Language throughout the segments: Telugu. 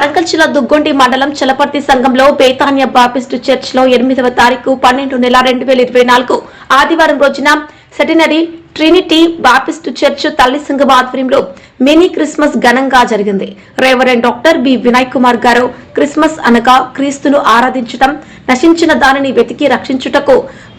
వరంగల్ జిల్లా దుగ్గొండి మండలం చలపర్తి సంఘంలో బేతాన్య బాపిస్టు చర్చ్లో ఎనిమిదవ తారీఖు పన్నెండు నెల రెండు వేల ఇరవై నాలుగు ఆదివారం రోజున సెటినరీ ట్రినిటీ బాపిస్టు చర్చ్ తల్లి సంఘం ఆధ్వర్యంలో మినీ క్రిస్మస్ ఘనంగా జరిగింది. Reverend doctor B. Vinay Kumar గారు క్రిస్మస్ అనగా క్రీస్తును ఆరాధించటం నశించిన దానిని వెతికి రక్షించుటకు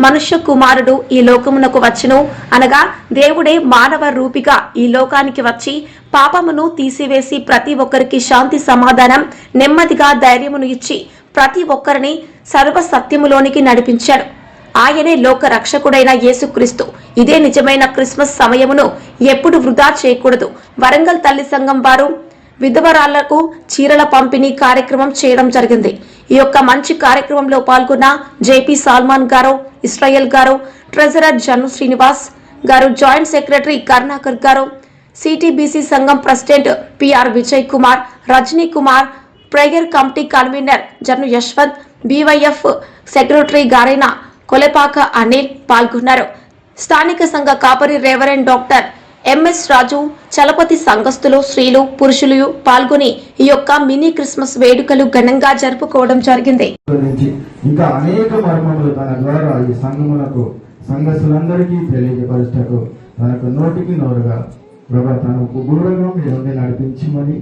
మనుష్య కుమారుడు ఈ లోకమునకు వచ్చును. అనగా దేవుడే మానవ రూపిగా ఈ లోకానికి వచ్చి పాపమును తీసివేసి ప్రతి ఒక్కరికి శాంతి సమాధానం నెమ్మదిగా ధైర్యమును ఇచ్చి ప్రతి ఒక్కరిని సర్వ సత్యములోనికి నడిపించాడు. ఆయనే లోక రక్షకుడైన యేసుక్రీస్తు. ఇదే నిజమైన క్రిస్మస్ సమయమును ఎప్పుడు వృధా చేయకూడదు. వరంగల్ తల్లి సంఘం వారు విధవరాళ్ళకు చీరల పంపిణీ కార్యక్రమం చేయడం జరిగింది. ఈ యొక్క మంచి కార్యక్రమంలో పాల్గొన్న జేపీ సాల్మాన్ గారు ఇస్రాయల్ గారు ట్రెజరర్ జను శ్రీనివాస్ గారు జాయింట్ సెక్రటరీ కరుణాకర్ గారు సిటీబీసీ సంఘం president PR Vijay Kumar Rajani Kumar prayer committee convener Janu Yashwant BYF secretary గారైన కొలెపాక అనిల్ పాల్గొన్నారు. స్థానిక సంఘ కాపరి reverend doctor MS Raju Chalapathi సంఘస్థులు స్త్రీలు పురుషులు పాల్గొని ఈ యొక్క మినీ క్రిస్మస్ వేడుకలు ఘనంగా జరుపుకోవడం జరిగింది. ఇంకా అనేక మర్మములు తన ద్వారా ఈ సంఘములకు సంఘస్థులందరికీ తెలియజపరచటకు తనకు నోటికి నోరుగా ప్రభా తనకు గురువుగా మీరు నడిపించమని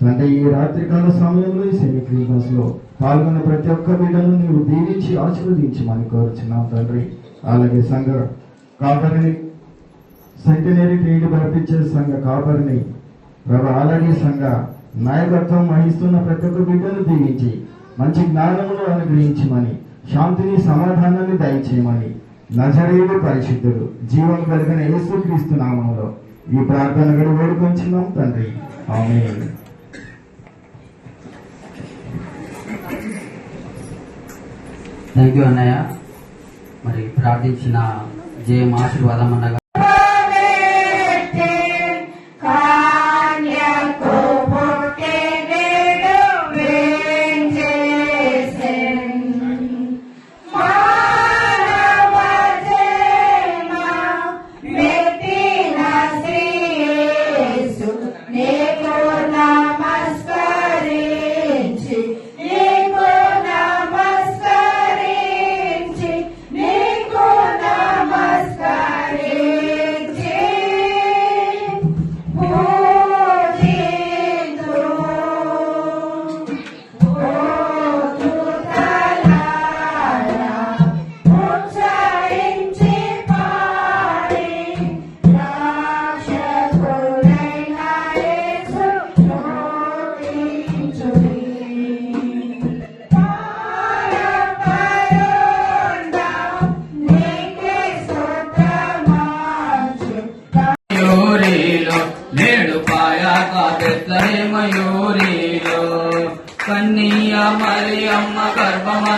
తండ్రి ఈ రాత్రికాల సమయంలో ఈ సెమీ క్రిస్మస్లో పాల్గొన్న ప్రతి ఒక్క బిడ్డను నీవు దీవించి ఆశీర్వదించమని కోరుచున్నాం తండ్రి. అలాగే సంఘ కాపరిని సెంటనరీ ట్రీడ్ పంపించే సంఘ కాపరిని ప్రభా అలాగే సంఘ నాయకత్వం వహిస్తున్న ప్రతి ఒక్క బిడ్డను దీవించి మంచి జ్ఞానమును అనుగ్రహించమని శాంతిని సమాధానాన్ని దయచేయమని నజరేయుడు పరిశుద్ధుడు జీవం కలిగిన యేసుక్రీస్తు నామంలో ఈ ప్రార్థన గడి వేడుకొంచున్నాం తండ్రి. ఆమె థ్యాంక్ యూ అన్నయ్య. మరి ప్రార్థించిన జయం ఆశీర్వాదం అన్నగా. నమస్కరించి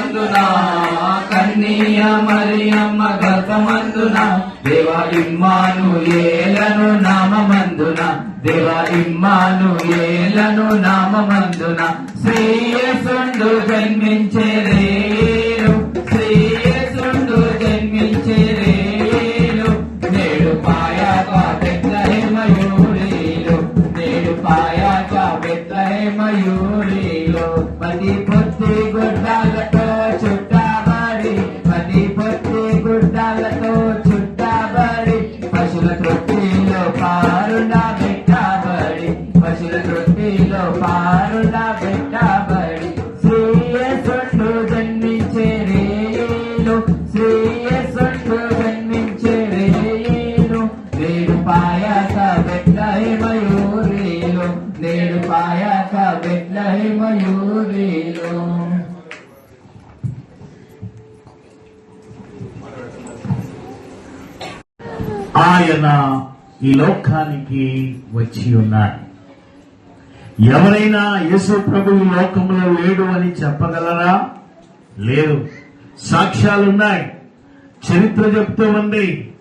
గర్భమందున కన్నీయ మరియమ్మ గర్భమందున దేవ ఇమ్మాను ఏలను నామమందున దేవ ఇమ్మాను ఏలను నామమందున. శ్రీయసుండు జన్మించే రేలు శ్రీయసుండు జన్మించే రేలు నేడు పాయాక బెత్లహే మయూరిలో నేడు పాయాక బెత్లహే మయూరిలో పది పొత్తి గుడ్డాలతో పాయాక బెట్లహే మయూరిలో. నేడు పాయాక బెట్లహే మయూరిలో. ఆయన ఈ లోకానికి వచ్చి ఉన్నాడు. ఎవరైనా యేసు ప్రభు ఈ లోకంలో లేడు అని చెప్పగలరా? లేదు. సాక్ష్యాలున్నాయి. చరిత్ర చెప్తూ ఉంది.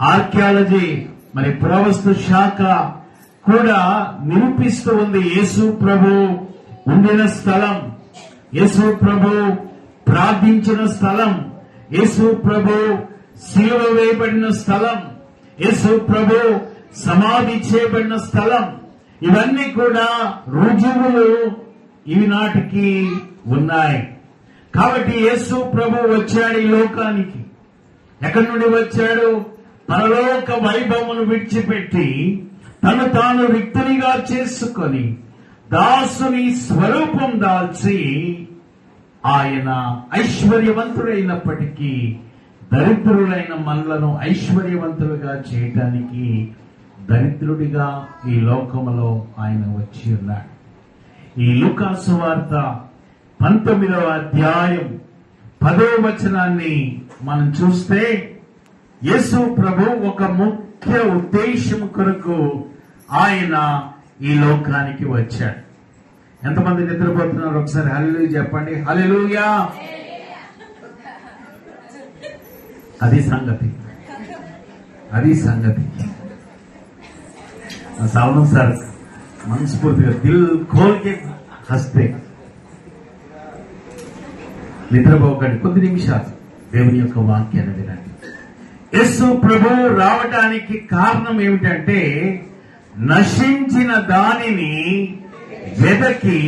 ఆర్కియాలజీ మరి పురావస్తు శాఖ కూడా నిరూపిస్తూ ఉంది. యేసు ప్రభు ఉండిన స్థలం. యేసు ప్రభు ప్రార్థించిన స్థలం. యేసు ప్రభు శిలువ వేయబడిన స్థలం. యేసు ప్రభు సమాధి చేయబడిన స్థలం. ఇవన్నీ కూడా రుజువులు ఇవి నాటికి ఉన్నాయి. కాబట్టి యేసు ప్రభు వచ్చాడు ఈ లోకానికి. ఎక్కడి నుండి వచ్చాడు? పరలోక వైభవమును విడిచిపెట్టి తను తాను రిక్తునిగా చేసుకొని దాసుని స్వరూపం దాల్చి ఆయన ఐశ్వర్యవంతుడైనప్పటికీ దరిద్రుడైన మనలను ఐశ్వర్యవంతులుగా చేయటానికి దరిద్రుడిగా ఈ లోకములో ఆయన వచ్చి ఉన్నాడు. ఈ లుకాసు వార్త పంతొమ్మిదవ అధ్యాయం పదో వచనాన్ని మనం చూస్తే యేసు ప్రభు ఒక ముఖ్య ఉద్దేశం కొరకు ఆయన ఈ లోకానికి వచ్చాడు. ఎంతమంది నిద్రపోతున్నారు? ఒకసారి హల్లు చెప్పండి. హల్లెలూయా! అది సంగతి. అది సంగతి. సాల్మన్ సార్ మనస్ఫూర్తిగా దిల్ కోల్కే హస్తే. నిద్రపోకండి. కొద్ది నిమిషాలు. దేవుని యొక్క వాక్యాన్ని వినండి. యేసు ప్రభు రావటానికి కారణం ఏమిటంటే నశించిన దానిని వెదకి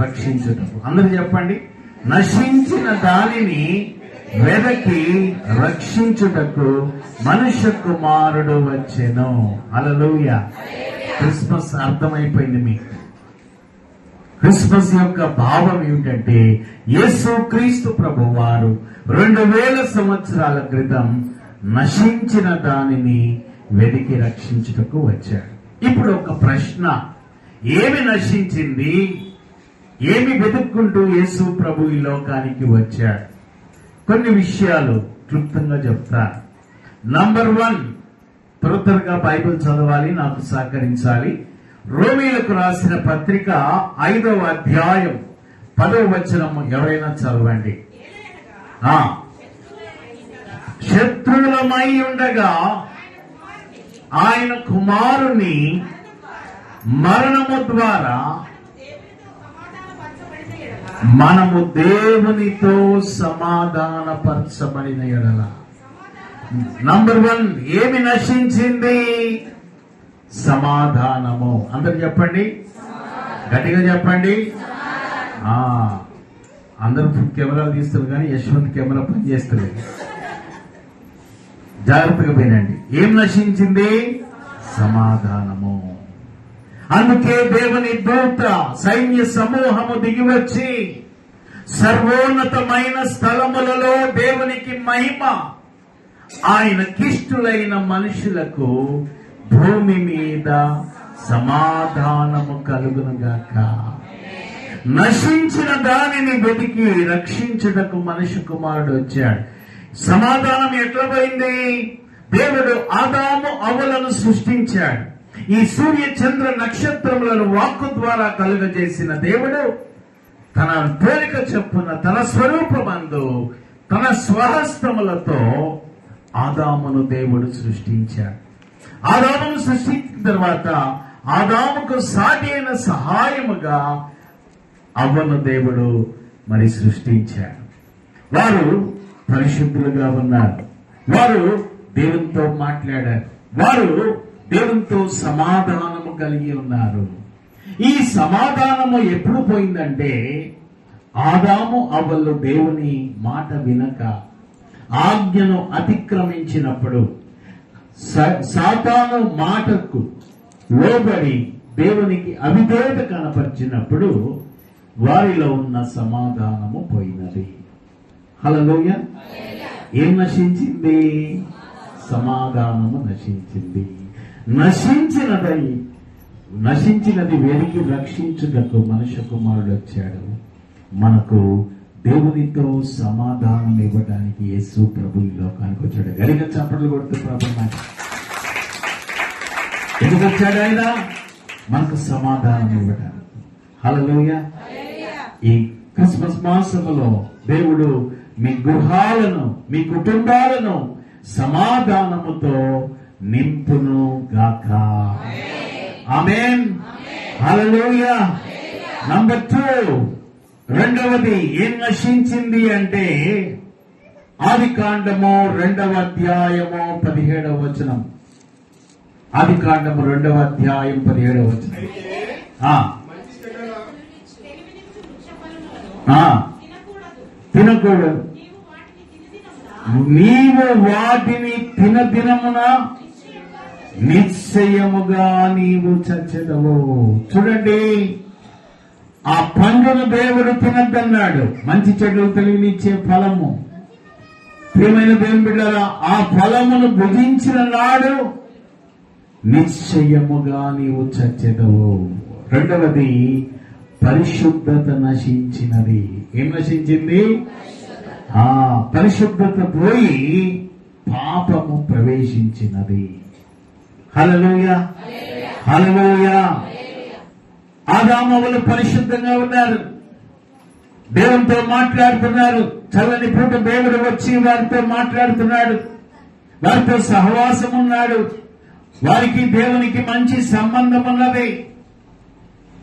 రక్షించటం అందరు చెప్పండి. నశించిన దానిని వెదకి రక్షించుటకు మనుష్య కుమారుడు వచ్చెను. అలలోయ క్రిస్మస్ అర్థమైపోయింది మీకు. క్రిస్మస్ యొక్క భావం ఏమిటంటే యేసు క్రీస్తు ప్రభు వారు రెండు వేల సంవత్సరాల క్రితం నశించిన దానిని వెదికి రక్షించుటకు వచ్చాడు. ఇప్పుడు ఒక ప్రశ్న. ఏమి నశించింది? ఏమి వెతుక్కుంటూ యేసు ప్రభు ఈ లోకానికి వచ్చాడు? కొన్ని విషయాలు క్లుప్తంగా చెప్తా. నంబర్ వన్ త్వర త్వరగా బైబిల్ చదవాలి నాకు సహకరించాలి. రోమీలకు రాసిన పత్రిక ఐదవ అధ్యాయం పదవ వచనం ఎవరైనా చదవండి. ఆ శత్రువులమై ఉండగా ఆయన కుమారుని మరణము ద్వారా మనము దేవునితో సమాధానపరచబడిన ఎడల. నంబర్ వన్ ఏమి నశించింది? సమాధానము. అందరు చెప్పండి. గట్టిగా చెప్పండి. ఆ అందరూ కెమెరాలు తీస్తారు కానీ యశ్వంత్ కెమెరా పనిచేస్తలేదు జాగ్రత్తగా వినండి ఏం నశించింది? సమాధానము. అందుకే దేవుని దూత సైన్య సమూహము దిగివచ్చి సర్వోన్నతమైన స్థలములలో దేవునికి మహిమ ఆయన కిష్టులైన మనుషులకు భూమి మీద సమాధానము కలుగునుగాక నశించిన దానిని వెతికి రక్షించుటకు మనిషి కుమారుడు వచ్చాడు. సమాధానం ఎట్లా పోయింది? దేవుడు ఆదాము అవలను సృష్టించాడు. ఈ సూర్య చంద్ర నక్షత్రములను వాక్కు ద్వారా కలుగజేసిన దేవుడు తన పోలిక చెప్పున తన స్వరూపమందు తన స్వహస్తములతో ఆదామును దేవుడు సృష్టించాడు. ఆదామును సృష్టించిన తర్వాత ఆదాముకు సాటి అయిన సహాయముగా అవ్వను దేవుడు మరి సృష్టించాడు. వారు పరిశుద్ధులుగా ఉన్నారు. వారు దేవునితో మాట్లాడారు. వారు దేవునితో సమాధానము కలిగి ఉన్నారు. ఈ సమాధానము ఎప్పుడు పోయిందంటే ఆదాము అవ్వలు దేవుని మాట వినక ఆజ్ఞను అతిక్రమించినప్పుడు స- సాతాను మాటకు లోబడి దేవునికి అవిధేయత కనపరిచినప్పుడు వారిలో ఉన్న సమాధానము పోయినది. హలోయ ఏం నశించింది? సమాధానము నశించింది. నశించినదై నశించినది వెలికి రక్షించుటకు మనుష్య కుమారుడు వచ్చాడు. మనకు దేవునితో సమాధానం ఇవ్వడానికి యేసు ప్రభు ఈ లోకానికి వచ్చాడు. గరిగ చప్పట్లు కొడుతూ ప్రభు ఎందుకు వచ్చాడు ఆయన? మనకు సమాధానం ఇవ్వడానికి. హలోయ ఈ క్రిస్మస్ మాసములో దేవుడు మీ గృహాలను మీ కుటుంబాలను సమాధానముతో నింపును గాక. ఆమెన్. Number two. రెండవది ఏం నశించింది అంటే ఆది కాండము రెండవ అధ్యాయము పదిహేడవ వచనం. ఆది కాండము రెండవ అధ్యాయం పదిహేడవ వచనం. తినకూడదు. నీవు వాటిని తినదినమున నిశ్చయముగా నీవు చచ్చదవు. చూడండి ఆ పండును దేవుడు తినద్దన్నాడు. మంచి చెడులు తెలియనిచ్చే ఫలము. ప్రియమైన దేవుని బిడ్డరా ఆ ఫలమును భుజించిన నాడు నిశ్చయముగా నీవు చచ్చెదవు. రెండవది పరిశుద్ధత నశించినది. ఏం నశించింది ఆ పరిశుద్ధత పోయి పాపము ప్రవేశించినది. హలలోయ హలలోయ ఆదామవులు పరిశుద్ధంగా ఉన్నారు. దేవునితో మాట్లాడుతున్నారు. చల్లని పూట దేవుడు వచ్చి వారితో మాట్లాడుతున్నాడు. వారితో సహవాసం ఉన్నాడు వారికి దేవునికి మంచి సంబంధం ఉన్నది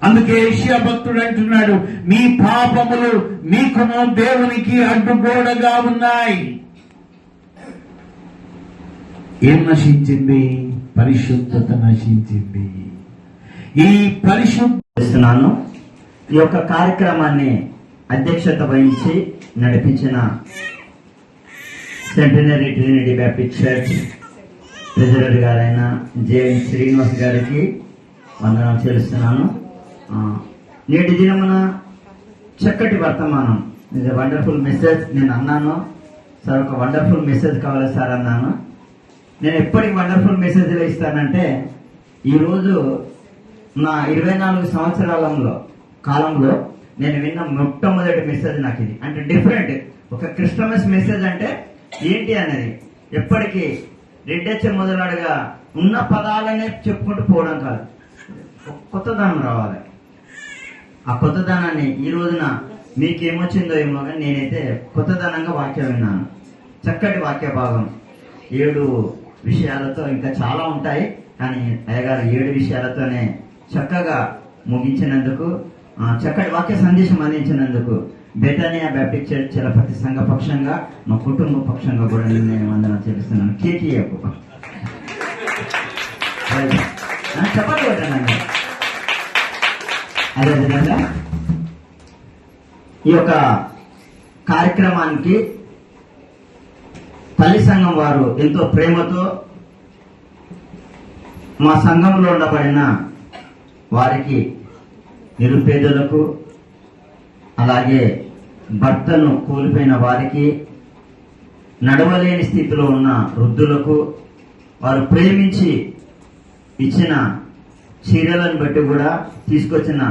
అందుకే ఏషియా భక్తుడు అంటున్నాడు మీ పాపములు నీకును దేవునికి అడ్డుగోడగా ఉన్నాయి. ఏం నశించింది? పరిశుద్ధత నశించింది. ఈ పరిశుద్ధిస్తున్నాను ఈ యొక్క కార్యక్రమాన్ని అధ్యక్షత వహించి నడిపించిన centenary Trinity Baptist church president గారైన జేఎన్ శ్రీనివాస్ గారికి వందనం చేస్తున్నాను నేటి దినమున చక్కటి వర్తమానం. ఇది వండర్ఫుల్ మెసేజ్ నేను అన్నాను. సార్ ఒక వండర్ఫుల్ మెసేజ్ కావాలి సార్ అన్నాను. నేను ఎప్పటికి వండర్ఫుల్ మెసేజ్లు ఇస్తానంటే ఈరోజు నా ఇరవై నాలుగు సంవత్సరాలలో కాలంలో నేను విన్న మొట్టమొదటి మెసేజ్ నాకు ఇది. అంటే డిఫరెంట్ ఒక క్రిస్టమస్ మెసేజ్ అంటే ఏంటి అనేది. ఎప్పటికీ రెడ్డెచ్చ మొదలాడుగా ఉన్న పదాలనే చెప్పుకుంటూ పోవడం కాదు. కొత్తదనం రావాలి. ఆ కొత్తదనాన్ని ఈ రోజున మీకేమొచ్చిందో ఏమో కానీ నేనైతే కొత్తదనంగా వాక్యం విన్నాను. చక్కటి వాక్య భాగం ఏడు విషయాలతో ఇంకా చాలా ఉంటాయి. కానీ అయ్యగారు ఏడు విషయాలతోనే చక్కగా ముగించినందుకు చక్కటి వాక్య సందేశం అందించినందుకు బెటానియా బ్యాప్టిక్ చర్చ్ చలపతి సంఘ పక్షంగా మా కుటుంబ పక్షంగా కూడా నేను వందన చెల్లిస్తున్నాను. కేకీ చెప్పండి అదేవిధంగా ఈ యొక్క కార్యక్రమానికి తల్లి సంఘం వారు ఎంతో ప్రేమతో మా సంఘంలో ఉండబడిన వారికి నిరుపేదలకు అలాగే భర్తను కోల్పోయిన వారికి నడవలేని స్థితిలో ఉన్న వృద్ధులకు వారు ప్రేమించి ఇచ్చిన చీరలను బట్టి కూడా తీసుకొచ్చిన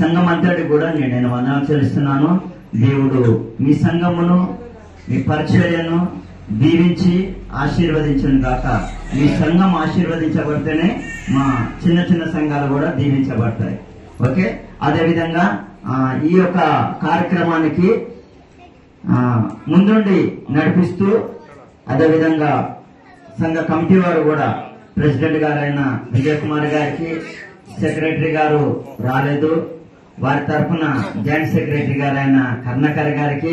సంఘం అంతటి కూడా నేను నేను వందనాలు చెల్లిస్తున్నాను. దేవుడు మీ సంఘమును మీ పరిచర్యను దీవించి ఆశీర్వదించను గాక. మీ సంఘం ఆశీర్వదించబడితేనే మా చిన్న చిన్న సంఘాలు కూడా దీవించబడతాయి. ఓకే? అదేవిధంగా ఈ యొక్క కార్యక్రమానికి ముందుండి నడిపిస్తూ అదేవిధంగా సంఘ కమిటీ వారు కూడా ప్రెసిడెంట్ గారైన విజయ్ కుమార్ గారికి సెక్రటరీ గారు రాలేదు. వారి తరఫున జాయింట్ సెక్రటరీ గారైన కర్ణకర్ గారికి